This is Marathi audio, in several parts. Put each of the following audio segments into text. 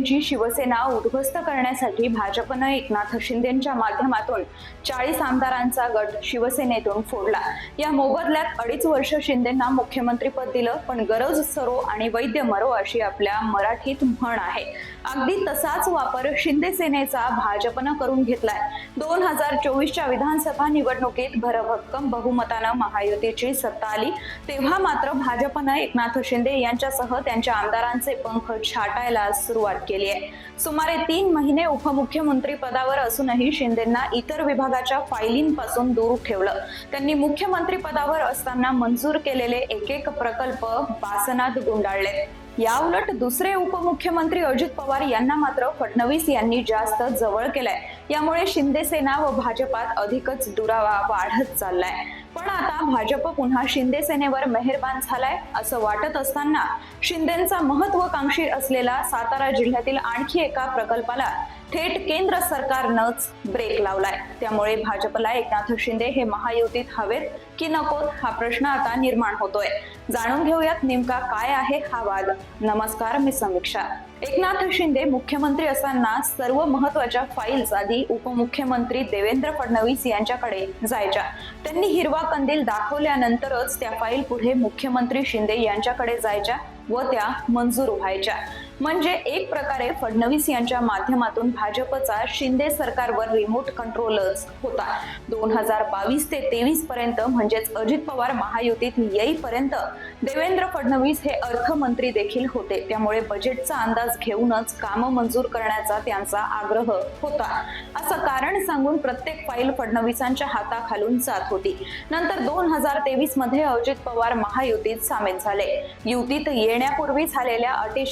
शिंदेची शिवसेना उद्ध्वस्त करण्यासाठी भाजपनं एकनाथ शिंदेच्या माध्यमातून चाळीस आमदारांचा गट शिवसेनेतून फोडला. या मोबदल्यात अडीच वर्ष शिंदेना मुख्यमंत्रीपद दिलं पण गरज सरो आणि वैद्य मरो अशी आपल्या मराठीत म्हण आहे. अगदी तसाच वापर शिंदे सेनेचा भाजपनं करून घेतलाय. दोन हजार चोवीसच्या विधानसभा निवडणुकीत भरभक्कम बहुमतानं महायुतीची सत्ता आली. तेव्हा मात्र भाजपनं एकनाथ शिंदे यांच्यासह त्यांच्या आमदारांचे पंख छाटायला सुरुवात केली. आहे. सुमारे तीन महिने उपमुख्यमंत्री पदावर असूनही शिंदेंना इतर विभागाच्या फायलींपासून दूर ठेवलं. त्यांनी मुख्यमंत्री पदावर असताना मंजूर केलेले एक एक प्रकल्प बासनात गुंडाळले. याउलट दुसरे उपमुख्यमंत्री अजित पवार यांना मात्र फडणवीस यांनी जास्त जवळ केलंय. यामुळे शिंदे सेना व भाजपात अधिकच दुरावा वाढत चाललाय. पण आता भाजप पुन्हा शिंदे सेनेवर मेहरबान झालाय असं वाटत असताना शिंदेचा महत्वाकांक्षी असलेला सातारा जिल्ह्यातील आणखी एका प्रकल्पाला थेट केंद्र सरकारनंच ब्रेक लावलाय. त्यामुळे भाजपला एकनाथ शिंदे हे महायुतीत हवेत की नकोत हा प्रश्न आता निर्माण होतोय. जाणून घेऊयात नेमका काय आहे हा वाद. नमस्कार मी समीक्षा. एकनाथ शिंदे मुख्यमंत्री असताना सर्व महत्त्वाच्या फाईल्स आधी उपमुख्यमंत्री देवेंद्र फडणवीस यांच्याकडे जायच्या. त्यांनी हिरवा कंदील दाखवल्यानंतरच त्या फाईल पुढे मुख्यमंत्री शिंदे यांच्याकडे जायच्या व त्या मंजूर व्हायच्या. म्हणजे एक प्रकारे फडणवीस यांच्या माध्यमातून भाजपचा शिंदे सरकारवर रिमोट कंट्रोलच होता. दोन हजार बावीस ते तेवीस पर्यंत म्हणजेच अजित पवार महायुतीत येईपर्यंत देवेंद्र फडणवीस हे अर्थमंत्री देखील होते. त्यामुळे बजेटचा अंदाज घेऊनच कामं मंजूर करण्याचा त्यांचा आग्रह होता. असं कारण सांगून प्रत्येक फाईल फडणवीसांच्या हाताखालून जात होती. नंतर दोन हजार तेवीसमध्ये अजित पवार महायुतीत सामील झाले. युतीत येण्यापूर्वी झालेल्या अटी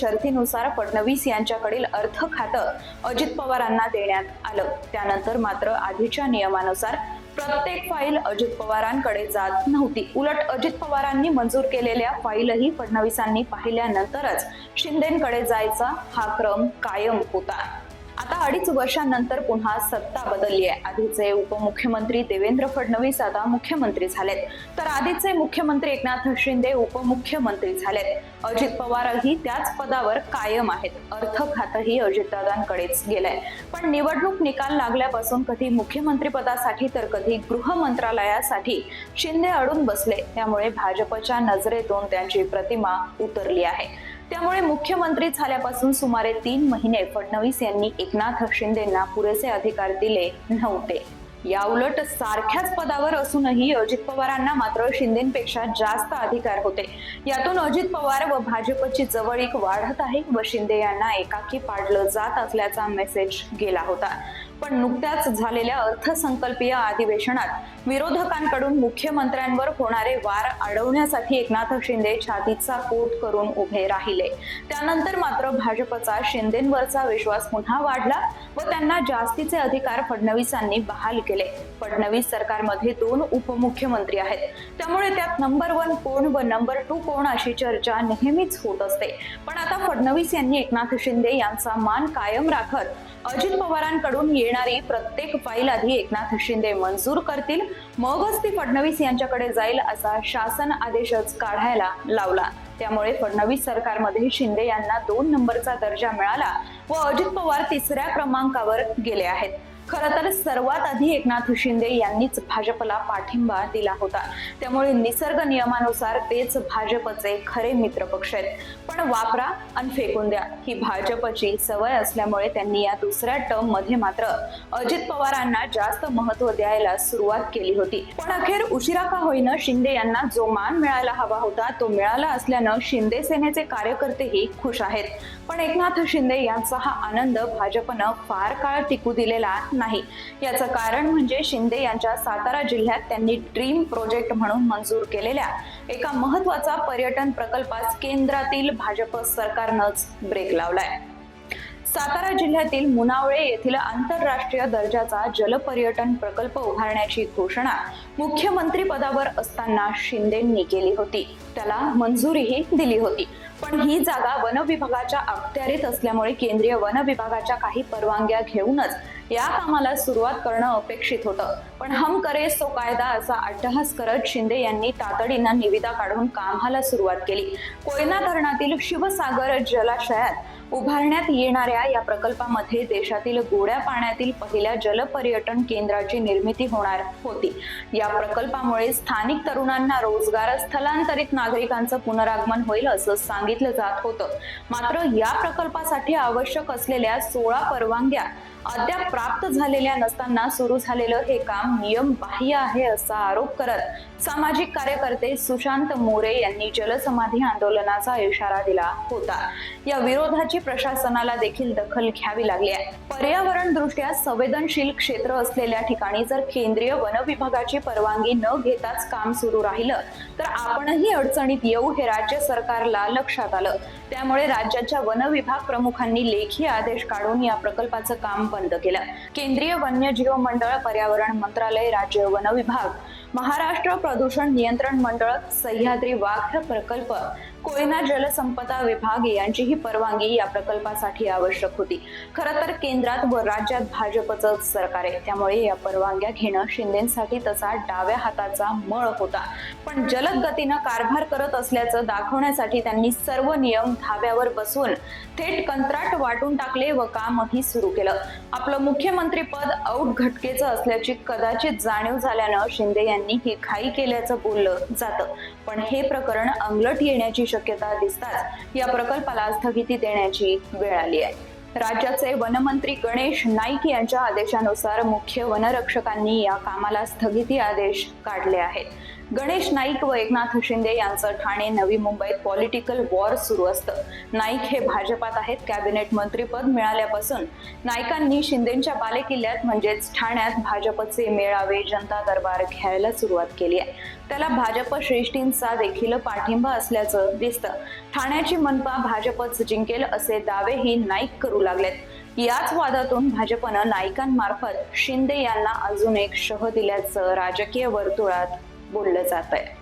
शर्तीनुसार फडणवीस यांच्याकडील अर्थ खातं अजित पवारांना देण्यात आलं. त्यानंतर मात्र आधीच्या नियमानुसार प्रत्येक फाईल अजित पवारांकडे जात नव्हती. उलट अजित पवारांनी मंजूर केलेल्या फाईलही फडणवीसांनी पाहिल्यानंतरच शिंदेकडे जायचा हा क्रम कायम होता. आता अडीच वर्षांनंतर पुन्हा सत्ता बदलली आहे. आधीचे उपमुख्यमंत्री देवेंद्र फडणवीस आता मुख्यमंत्री झालेत. तर आधीचे मुख्यमंत्री एकनाथ शिंदे उपमुख्यमंत्री झालेत. अजित पवारही त्याच पदावर कायम आहेत. अर्थ खातंही अजितदादांकडेच गेलंय. पण निवडणूक निकाल लागल्यापासून कधी मुख्यमंत्री पदासाठी तर कधी गृह मंत्रालयासाठी शिंदे अडून बसले. त्यामुळे भाजपच्या नजरेतून त्यांची प्रतिमा उतरली आहे. त्यामुळे मुख्यमंत्री झाल्यापासून सुमारे तीन महिने फडणवीस यांनी एकनाथ शिंदेना पुरेसे अधिकार दिले नव्हते. याउलट सारख्याच पदावर असूनही अजित पवारांना मात्र शिंदेपेक्षा जास्त अधिकार होते. यातून अजित पवार व भाजपची जवळीक वाढत आहे व शिंदे यांना एकाकी पाडलं जात असल्याचा मेसेज गेला होता. पण नुकत्याच झालेल्या अर्थसंकल्पीय अधिवेशनात विरोधकांकडून मुख्यमंत्र्यांवर होणारे वार अडवण्यासाठी एकनाथ शिंदे छातीचा पोट करून उभे राहिले. त्यानंतर मात्र भाजपचा शिंदेवरचा विश्वास पुन्हा वाढला व त्यांना जास्तीचे अधिकार फडणवीसांनी बहाल केले. फडणवीस सरकारमध्ये दोन उपमुख्यमंत्री आहेत. त्यामुळे त्यात नंबर वन कोण व नंबर टू कोण अशी चर्चा नेहमीच होत असते. पण आता फडणवीस यांनी एकनाथ शिंदे यांचा मान कायम राखत अजित पवारांकडून येणारी प्रत्येक फाईल आधी एकनाथ शिंदे मंजूर करतील. मगच ती फडणवीस यांच्याकडे जाईल असा शासन आदेशच काढायला लावला. त्यामुळे फडणवीस सरकारमध्ये शिंदे यांना दोन नंबरचा दर्जा मिळाला व अजित पवार तिसऱ्या क्रमांकावर गेले आहेत. खर तर सर्वात आधी एकनाथ शिंदे यांनीच भाजपला पाठिंबा दिला होता. त्यामुळे निसर्ग नियमानुसार तेच भाजपचे खरे मित्र पक्ष आहेत. पण वापरा आणि फेकून द्या. ही भाजपची सवय असल्यामुळे त्यांनी या दुसऱ्या टर्ममध्ये मात्र अजित पवारांना जास्त महत्त्व द्यायला सुरुवात केली होती. पण अखेर उशिरा का होईना शिंदे यांना जो मान मिळायला हवा होता तो मिळाला असल्यानं शिंदे सेनेचे कार्यकर्तेही खुश आहेत. पण एकनाथ शिंदे यांचा हा आनंद भाजपनं फार काळ टिकू दिलेला नाही. याचं कारण म्हणजे शिंदे यांच्या सातारा जिल्ह्यात त्यांनी ड्रीम प्रोजेक्ट म्हणून मंजूर केलेल्या एका महत्त्वाचा पर्यटन प्रकल्पास केंद्रातील भाजप सरकारनंच ब्रेक लावलाय. सातारा जिल्ह्यातील मुनावळे येथील आंतरराष्ट्रीय दर्जाचा जलपर्यटन प्रकल्प उभारण्याची घोषणा मुख्यमंत्री पदावर असताना शिंदेंनी केली होती. त्याला मंजुरीही दिली होती. पण ही जागा वन विभागाच्या अखत्यारीत असल्यामुळे केंद्रीय वन विभागाच्या काही परवानग्या घेऊनच या कामाला सुरुवात करणं अपेक्षित होतं. पण हम करे सो कायदा असा अट्टहास करत शिंदे यांनी तातडीनं निविदा काढून कामाला सुरुवात केली. कोयना धरणातील शिवसागर जलाशयात उभारण्यात येणाऱ्या या प्रकल्पामध्ये देशातील गोड्या पाण्यातील पहिल्या जलपर्यटन केंद्राची निर्मिती होणार होती. या प्रकल्पामुळे स्थानिक तरुणांना रोजगार स्थलांतरित नागरिकांचं पुनरागमन होईल असं सांगितलं जात होतं. मात्र या प्रकल्पासाठी आवश्यक असलेल्या सोळा परवानग्या अद्याप प्राप्त झालेल्या नसताना सुरू झालेलं हे काम नियमबाह्य आहे असा आरोप करत सामाजिक कार्यकर्ते सुशांत मोरे यांनी जलसमाधी आंदोलनाचा इशारा दिला होता. या विरोधाची प्रशासनाला देखील दखल घ्यावी लागली आहे. पर्यावरण दृष्ट्या संवेदनशील क्षेत्र असलेल्या ठिकाणी जर केंद्रीय वन विभागाची परवानगी न घेताच काम सुरू राहिलं तर आपणही अडचणीत येऊ हे राज्य सरकारला लक्षात आलं. त्यामुळे राज्याच्या वन विभाग प्रमुखांनी लेखी आदेश काढून या प्रकल्पाचं काम बंद केलं. केंद्रीय वन्यजीव मंडळ पर्यावरण मंत्रालय राज्य वन विभाग महाराष्ट्र प्रदूषण नियंत्रण मंडळ सह्याद्री वाघ प्रकल्प कोयना जलसंपदा विभाग यांचीही परवानगी या प्रकल्पासाठी आवश्यक होती. खरं तर केंद्रात व राज्यात भाजपचं सरकार आहे. त्यामुळे या परवानग्या घेणं शिंदेसाठी तसा डाव्या हाताचा मळ होता. पण जलद गतीनं कारभार करत असल्याचं दाखवण्यासाठी त्यांनी सर्व नियम धाव्यावर बसवून थेट कंत्राट वाटून टाकले व कामही सुरू केलं. आपलं मुख्यमंत्री पद औट घटकेचं असल्याची कदाचित जाणीव झाल्यानं शिंदे यांनी ही घाई केल्याचं बोललं जातं. पण हे प्रकरण अंगलट येण्याची शक्यता दिसताच या प्रकल्पाला स्थगिती देण्याची वेळ आली आहे. राज्याचे वनमंत्री गणेश नाईक यांच्या आदेशानुसार मुख्य वनरक्षकांनी या कामाला स्थगिती आदेश काढले आहेत. गणेश नाईक व एकनाथ शिंदे यांचं ठाणे नवी मुंबईत पॉलिटिकल वॉर सुरू असतं. नाईक हे भाजपात आहेत. कॅबिनेट मंत्रीपद मिळाल्यापासून नाईकांनी शिंदेच्या बालेकिल्ल्यात म्हणजेच ठाण्यात भाजपचे मेळावे जनता दरबार घ्यायला सुरुवात केली आहे. त्याला भाजप श्रेष्ठींचा देखील पाठिंबा असल्याचं दिसतं. ठाण्याची मनपा भाजपच जिंकेल असे दावेही नाईक करू लागलेत. याच वादातून भाजपनं नाईकांमार्फत शिंदे यांना अजून एक शह दिल्याचं राजकीय वर्तुळात बोललं जात आहे